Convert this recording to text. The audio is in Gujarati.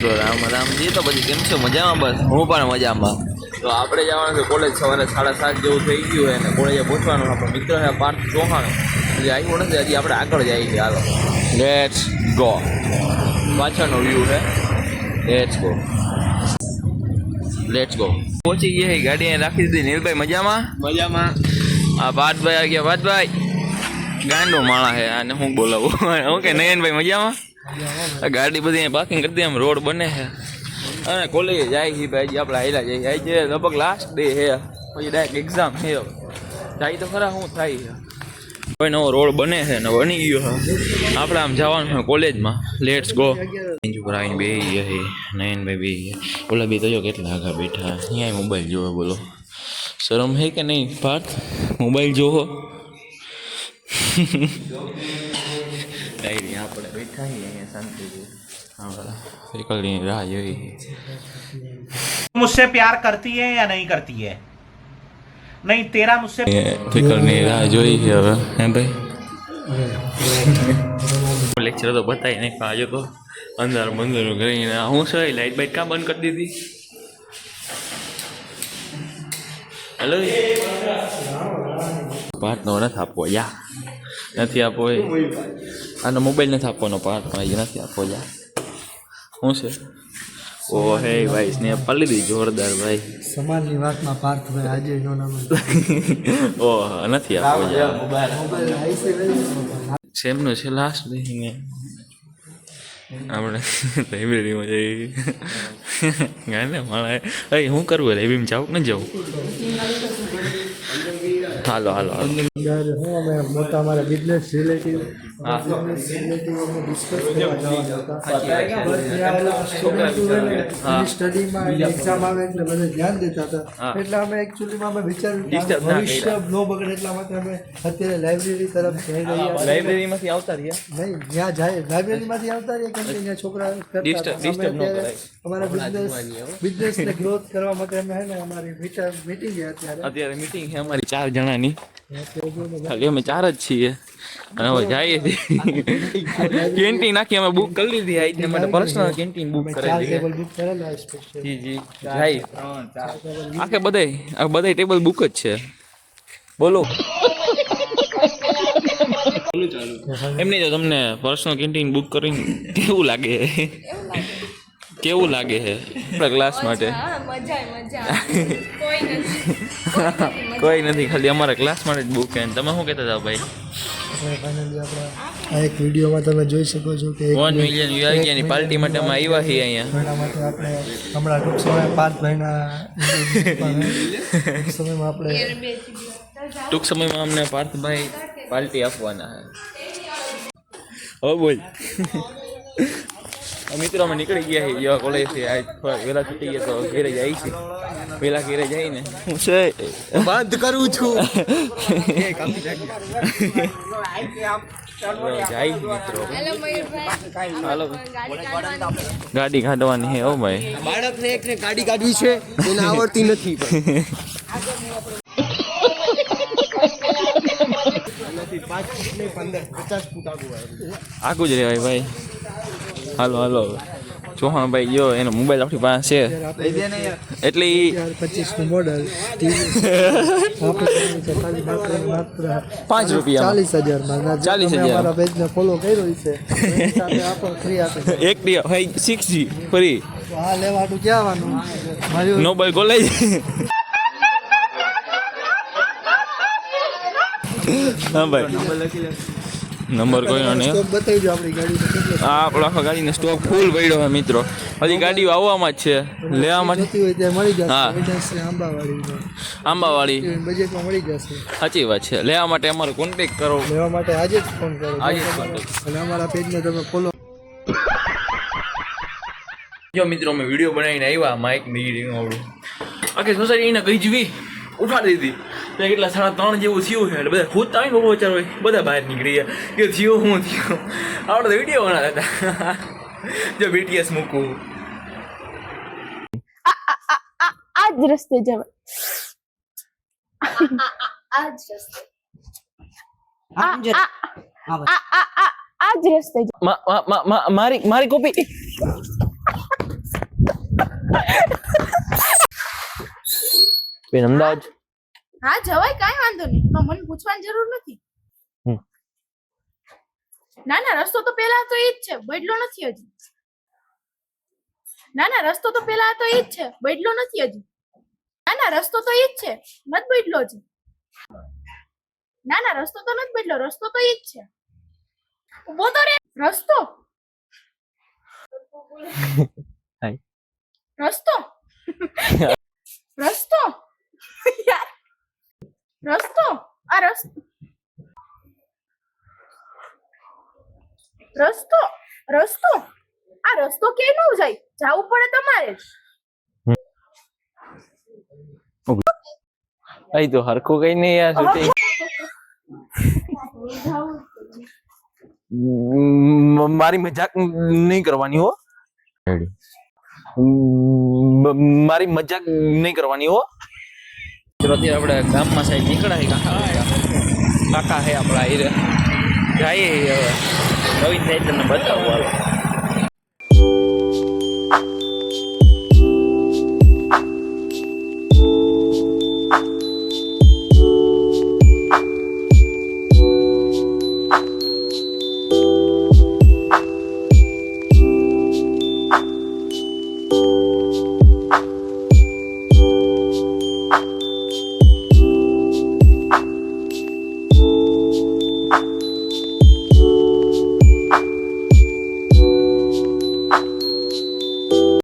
તો રામ રામજી તો પછી કેમ છો? મજામાં બસ? હું પણ મજામાં. તો આપણે જવાનું છે કોલેજ સવારે સાડા સાત જેવું થઈ ગયું હોય અને કોલેજે પહોંચવાનું આપણો મિત્ર છે પાર્થ ચૌહાણ. હજી આવ્યું નથી હજી આપણે આગળ જઈએ છીએ. હાલો. લેટ્સ ગો પાછળનો વ્યૂ છે. લેટ્સ ગો લેટ્સ ગો પહોંચી ગયા છે ગાડી અહીંયા રાખી દીધી. નીલભાઈ મજામાં? મજામાં. આ ભાતભાઈ આવી ગયા ભાતભાઈ. ગાંડો માણા છે આને હું બોલાવું? ઓકે નયનભાઈ મજામાં? આ ગાડી બધી અહીંયા પાર્કિંગ કરી દે એમ રોડ બને છે. અને કોલેજ જાય છે ભાઈ હજી આપણે હાલ્યા જઈએ આજે લગભગ લાસ્ટ ડે છે. પછી ડાયરેક્ટ એક્ઝામ છે. જાય તો ખરા, શું થાય છે? કોઈ નવો રોડ બને છે ને બની ગયો છે. આપણે આમ જવાનું છે કોલેજમાં. લેટ્સ ગો બેન્ચ ઉપર આવીને બે છે નયનભાઈ બે ઓલા બે તો જો કેટલા આગા બેઠા. અહીંયા મોબાઈલ જોવે, બોલો. શરમ હે કે નહીં, પાર્થ? મોબાઈલ જોવો. ડાયરી આપણે બેઠા છીએ અહીંયા શાંતિથી આપણે એકલની રાહ જોઈ मुझसे प्यार करती है या नहीं करती है नहीं तेरा मुझसे ફિકરની રાહ જોઈ છે હવે હે ભાઈ લેક્ચર તો બતાવી નહીં આજે તો અંદર બંદર કરીને હું છે લાઈટ બાઈટ કાં બંધ કરી દીધી હેલો પાર્ટ નો નથી આપવો યા નથી આપવો એ? આનો મોબાઈલ નથી આપવાનો પાર્ટ ભાઈ નથી આપવો જા શું છે? ઓ હે ભાઈ સ્નેપ પાલી દી જોરદાર ભાઈ. સમાજની વાતમાં પાર્થભાઈ આજે નો નામ. ઓહ નથી આપવો યાર મોબાઈલ આઈસે છે લાસ્ટ બેસીને આપણે લાઇબ્રેરીમાં જઈ ગાને મારા અહીં શું કરવું લાઇબ્રેરીમાં જાવું કે ન જવું હાલો હાલો અમે મોટા અમારા બિઝનેસ રિલેટિવ સ્ટડીમાં એક્ઝામ આવે એટલે બધે ધ્યાન દેતા હતા એટલે અમે એકચ્યુઅલીમાં અમે વિચાર્યું ભવિષ્ય ન બગડે એટલા માટે અમે અત્યારે લાઇબ્રેરી તરફ જઈ રહ્યા છીએ લાઇબ્રેરીમાંથી આવતા રહ્યા? નહીં ત્યાં જાય લાઇબ્રેરીમાંથી આવતા રહ્યા કેમ કે અહીંયા છોકરા disturb ન કરાય. અમારા બિઝનેસ બિઝનેસને ગ્રોથ કરવા માટે અમે હે ને અમારી મીટર મીટિંગ છે અત્યારે. અત્યારે મીટિંગ છે અમારી ચાર જણાની. ને ખાલી અમે ચાર જ છીએ. અને હવે જઈએ છીએ. કેન્ટીન નાખી અમે બુક કરી લીધી. આજને માટે પર્સનલ કેન્ટીન બુક કરેલી ટેબલ બુક કરેલા સ્પેશિયલ જી જી. જાય આખે બધે આ બધાય ટેબલ બુક જ છે. બોલો. એમને જો તમને પર્સનલ કેન્ટીન બુક કરીને કેવું લાગે. કેવું લાગે છે આપણા ક્લાસ માટે. હા મજા મજા. કોઈ નથી. ખાલી અમારા ક્લાસ માટે જ બુક છે તમે શું કહેતા હતા ભાઈ? ફાઇનલી આપણે આ એક વિડીયોમાં તમે જોઈ શકો છો કે વન મિલિયન વ્યૂ આવી ગયાની પાર્ટી માટે અમે આવ્યા છીએ અહીંયા. માટે આપણે હમણાં ટૂંક સમય પાંચ મહિના સમયમાં આપણે ટૂંક સમયમાં અમને પાર્થભાઈ પાર્ટી આપવાના છે હવે બોલ. મિત્રો અમે નીકળી ગયા છીએ કોલેજથી આજ થોડા વહેલા છૂટી ગયા તો ઘેરે જાય છે વહેલા ઘેરે જઈને હું છે બંધ કરું છું જાય મિત્રો હાલો ગાડી કાઢવાની હે ઓ ભાઈ બાળકને એકને ગાડી કાઢવી છે એને આવડતી નથી આગું જ રહેવાય ભાઈ હાલો હાલો. ચૌહાણભાઈ ભાઈ જો એનો મોબાઈલ આપણી પાસે છે. એટલે પચીસનું મોડલ પાંચ રૂપિયા ચાલીસ હજાર. માં 40,000. અમારા ફોલો કર્યો છે એની સાથે આપો ફ્રી આપે એક ડી ભાઈ સિક્સ જી ફરી. આ લેવાનું ક્યાં નોબલ કોલેજ હા ભાઈ. નંબર કોઈનો નહીં. બતાવી દો આપણી ગાડી આ આપણો આખો ગાડીનો સ્ટોક ફૂલ પડ્યો છે મિત્રો. હજી ગાડીઓ આવવામાં જ છે. લેવા માટે જોતી હોય ત્યાં મળી જશે. હા. એડ્રેસ આંબાવાડી. બજેટમાં મળી જશે. સાચી વાત છે. લેવા માટે અમારો કોન્ટેક કરો. લેવા માટે આજે જ ફોન કરો. આજે અને અમારા પેજને તમે ફોલો જો મિત્રો અમે વીડિયો બનાવીને આવ્યા માઇક નીકળી આવડું આખી સોસાયટી એને ગઈ જવી ઉઠાડી દીધી. તો કેટલા સાડા ત્રણ જેવું થયું છે. એટલે બધા હું તાણી બહુ વિચાર હોય બધા બહાર નીકળી ગયા. કે થયું હું થયું? આપણે વીડિયો બનાવતા હતા. જો બીટીએસ મૂકવું આ જ રસ્તે જવાય આ જ રસ્તે. આ મારી મારી કોપી. અમદાવાદ. હા જવાય કાઈ વાંધો નહીં. પણ મને પૂછવાની જરૂર નથી. ના ના રસ્તો તો પેલા તો એ જ છે. બદલો નથી હજી. ના ના રસ્તો તો પેલા તો એ જ છે. બદલો નથી હજી. ના ના રસ્તો તો એ જ છે. નથી બદલો હજી. ના ના રસ્તો તો નથી બદલો. રસ્તો તો એ જ છે. ઊભો તો રે. રસ્તો. રસ્તો. રસ્તો. રસ્તો? આ રસ્તો. રસ્તો? રસ્તો? આ રસ્તો કે નો જાય? જાવું પડે તમારે. અહીં તો હરખું કઈ નહીં યાર shooting. મારી મજાક નહીં કરવાની હો. મારી મજાક નહીં કરવાની હો. અત્યારે આપણે ગામમાં સાહેબ નીકળ્યા કાકા કાકા હે. આપણા એ જઈએ હવે. નવીન સાહેબ તમને બતાવું હાલો.